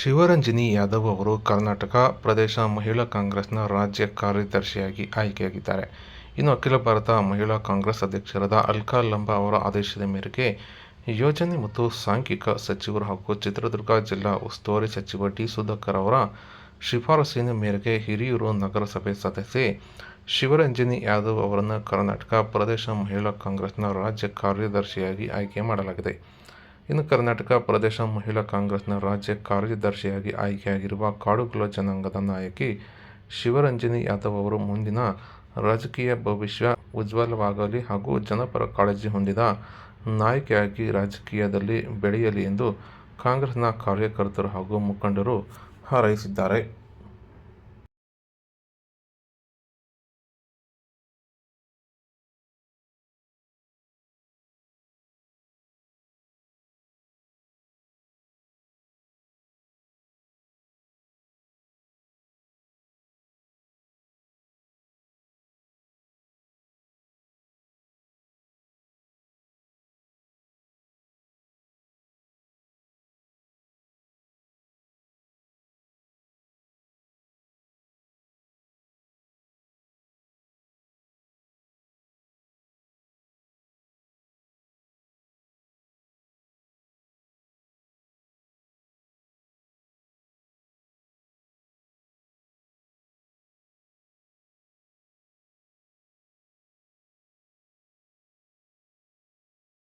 ಶಿವರಂಜನಿ ಯಾದವ್ ಅವರು ಕರ್ನಾಟಕ ಪ್ರದೇಶ ಮಹಿಳಾ ಕಾಂಗ್ರೆಸ್ನ ರಾಜ್ಯ ಕಾರ್ಯದರ್ಶಿಯಾಗಿ ಆಯ್ಕೆಯಾಗಿದ್ದಾರೆ. ಇನ್ನು ಅಖಿಲ ಭಾರತ ಮಹಿಳಾ ಕಾಂಗ್ರೆಸ್ ಅಧ್ಯಕ್ಷರಾದ ಅಲ್ಕಾ ಲಂಬಾ ಅವರ ಆದೇಶದ ಮೇರೆಗೆ ಯೋಜನೆ ಮತ್ತು ಸಾಂಖ್ಯಿಕ ಸಚಿವರು ಹಾಗೂ ಚಿತ್ರದುರ್ಗ ಜಿಲ್ಲಾ ಉಸ್ತುವಾರಿ ಸಚಿವ ಡಿ. ಸುಧಾಕರ್ ಅವರ ಶಿಫಾರಸಿನ ಮೇರೆಗೆ ಹಿರಿಯೂರು ನಗರಸಭೆ ಸದಸ್ಯೆ ಶಿವರಂಜನಿ ಯಾದವ್ ಅವರನ್ನು ಕರ್ನಾಟಕ ಪ್ರದೇಶ ಮಹಿಳಾ ಕಾಂಗ್ರೆಸ್ನ ರಾಜ್ಯ ಕಾರ್ಯದರ್ಶಿಯಾಗಿ ಆಯ್ಕೆ ಮಾಡಲಾಗಿದೆ. ಇನ್ನು ಕರ್ನಾಟಕ ಪ್ರದೇಶ ಮಹಿಳಾ ಕಾಂಗ್ರೆಸ್ನ ರಾಜ್ಯ ಕಾರ್ಯದರ್ಶಿಯಾಗಿ ಆಯ್ಕೆಯಾಗಿರುವ ಕಾಡುಗುಲ ಜನಾಂಗದ ನಾಯಕಿ ಶಿವರಂಜನಿ ಯಾದವ್ ಅವರು ಮುಂದಿನ ರಾಜಕೀಯ ಭವಿಷ್ಯ ಉಜ್ವಲವಾಗಲಿ ಹಾಗೂ ಜನಪರ ಕಾಳಜಿ ಹೊಂದಿದ ನಾಯಕಿಯಾಗಿ ರಾಜಕೀಯದಲ್ಲಿ ಬೆಳೆಯಲಿ ಎಂದು ಕಾಂಗ್ರೆಸ್ನ ಕಾರ್ಯಕರ್ತರು ಹಾಗೂ ಮುಖಂಡರು ಹಾರೈಸಿದ್ದಾರೆ.